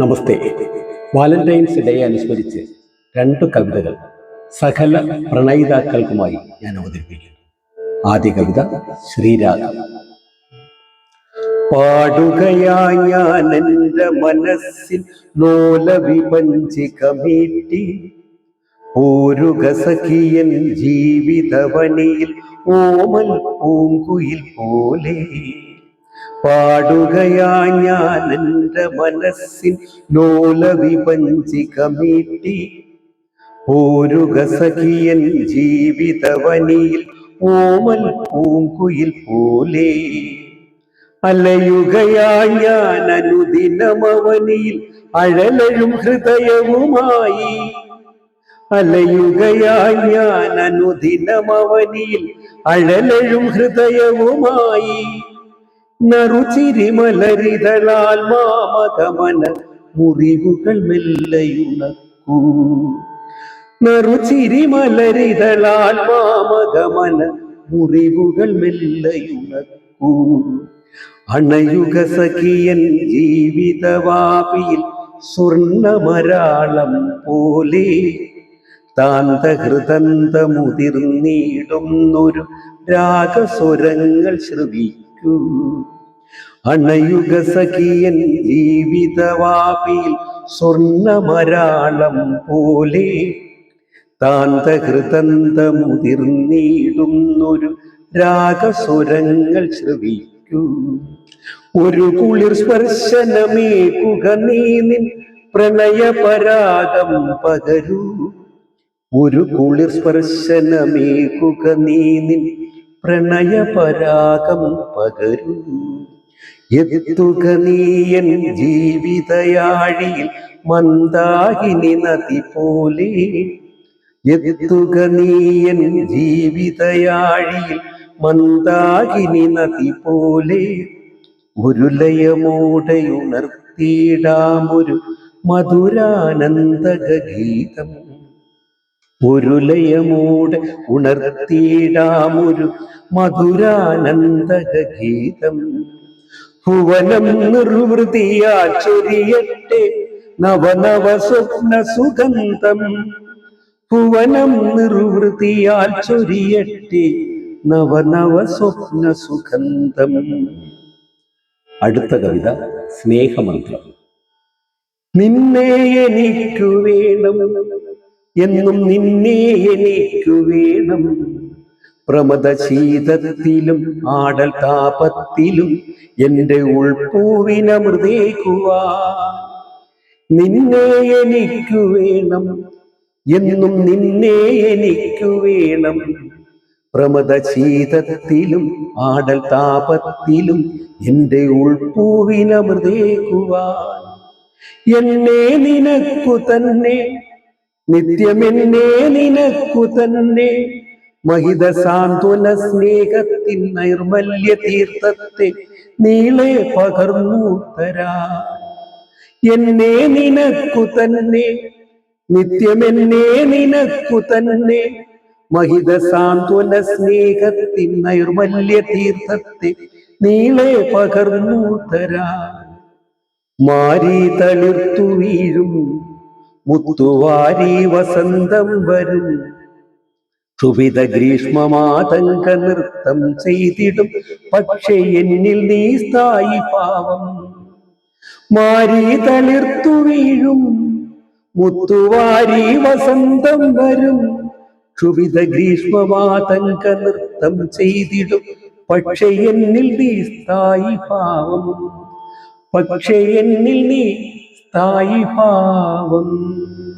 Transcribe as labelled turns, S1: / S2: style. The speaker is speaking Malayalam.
S1: നമസ്തേ. വാലന്റൈൻസ് ഡേ അനുസ്മരിച്ച് രണ്ട് കവിതകൾ സകല പ്രണയിതാക്കൾക്കുമായി ഞാൻ അവതരിപ്പിക്കുന്നു. ആദ്യ കവിത ശ്രീരാഗ. പാടുകയായി ഞാൻ എന്റെ മനസ്സിൽ വിപഞ്ചികമീട്ടി പോരുക സഖിയൻ ജീവിതവനിയിൽ ഓമൽ പൂങ്കുയിൽ പോലെ. പാടുകയായി ഞാൻ എന്റെ മനസ്സിൻ ലോല വിപഞ്ചികമീട്ടി പോരുക സഖിയൻ ജീവിതവനിയിൽ ഓമൽ പൂങ്കുയിൽ പോലെ. അലയുകയാ ഞാൻ അനുദിനമവനിയിൽ അഴലഴും ഹൃദയവുമായി. അലയുകയാ ഞാൻ അനുദിനമവനിയിൽ അഴലഴും ഹൃദയവുമായി. നറുചിരിമലരിതളാൽ മാമകമന മുറിവുകൾ മെല്ലയുണക്കൂ നറുചിരിമലരിതളാൽ മാമകമന മുറിവുകൾ മെല്ലയുണക്കൂ അണയുക സഖിയൻ ജീവിതവാപിയിൽ സ്വർണമരാളം പോലെ താന്തഹൃദന്തമുതിർന്നിടുന്നൊരു രാഗസ്വരങ്ങൾ ശ്രവിക്കൂ അണയുക സഖിയൻ ജീവിതവാപിയിൽ സ്വർണമരാളം പോലെ. താന്തഹൃദന്തമുതിർന്നിടുന്നൊരു രാഗസ്വരങ്ങൾ ശ്രവിക്കൂ. ഒരു കുളിർ സ്പർശനമേക്കുക നീ നിൻ പ്രണയപരാഗം പകരൂ. ഒരു കുളിർ സ്പർശനമേക്കുക നീ നിൻ പ്രണയപരാഗം പകരൂ. എത്തുക നീയൻ ജീവിതയാഴിയിൽ മന്ദാകിനി നദി പോലെ എത്തുക നീയൻ ജീവിതയാഴിയിൽ മന്ദാകിനി നദി പോലെ ഉരുലയമൂടയുണർത്തിയിടാമൊരു മധുരാനന്ദ മധുരാനന്ദക ഗീതം ഒരു ഉണർത്തിയിടാമൊരു മധുരാനന്ദക ഗീതം ഭുവനം നിർവൃതിയാ ചൊരിയട്ടെ നവനവ സ്വപ്ന സുഗന്ധം ഭുവനം നിർവൃതിയാൽ ചൊരിയട്ടെ നവനവ സ്വപ്ന സുഗന്ധം അടുത്ത കവിത സ്നേഹമന്ത്രം. നിന്നെ എനിക്കു വേണം എന്നും നിന്നെ എനിക്കു വേണം. പ്രമദ ശീതത്തിലും ആടൽ താപത്തിലും എന്റെ ഉൾപ്പൂവിനമൃതേക്കുവാ നിന്നെ എനിക്കു വേണം എന്നും നിന്നെ എനിക്കു വേണം. പ്രമദ ശീതത്തിലും ആടൽ താപത്തിലും എന്റെ ഉൾപ്പൂവിനമൃതേക്കുവാൻ എന്നെ നിനക്കു തന്നെ നിത്യമെന്നെ നിനക്കു തന്നെ മഹിത സാന്ത്വന സ്നേഹത്തിൻ നൈർമല്യ തീർത്ഥത്തെ നീളെ പകർന്നു തരാ. എന്നെ നിനക്കു തന്നെ നിത്യമെന്നെ നിനക്കു തന്നെ മഹിത സാന്ത്വന സ്നേഹത്തിൻ നൈർമല്യ തീർത്ഥത്തെ നീളെ പകർന്നു തരാ. മാരി തളിർത്തു വീഴും മുത്തുവാരി വസന്തം വരും ക്ഷുഭിത ഗ്രീഷ്മമാതങ്ക നൃത്തം ചെയ്തിടും. പക്ഷേ എന്നിൽ നീ സ്ഥായി പാവം. മാരി തളിർത്തു വീഴും. മുത്തുവാരി വസന്തം വരും. ക്ഷുഭിത ഗ്രീഷ്മമാതങ്ക നൃത്തം ചെയ്തിടും. പക്ഷേ എന്നിൽ നീ സ്ഥായി പാവം. പക്ഷേ എന്നിൽ നീ സ്ഥായി ഭാവം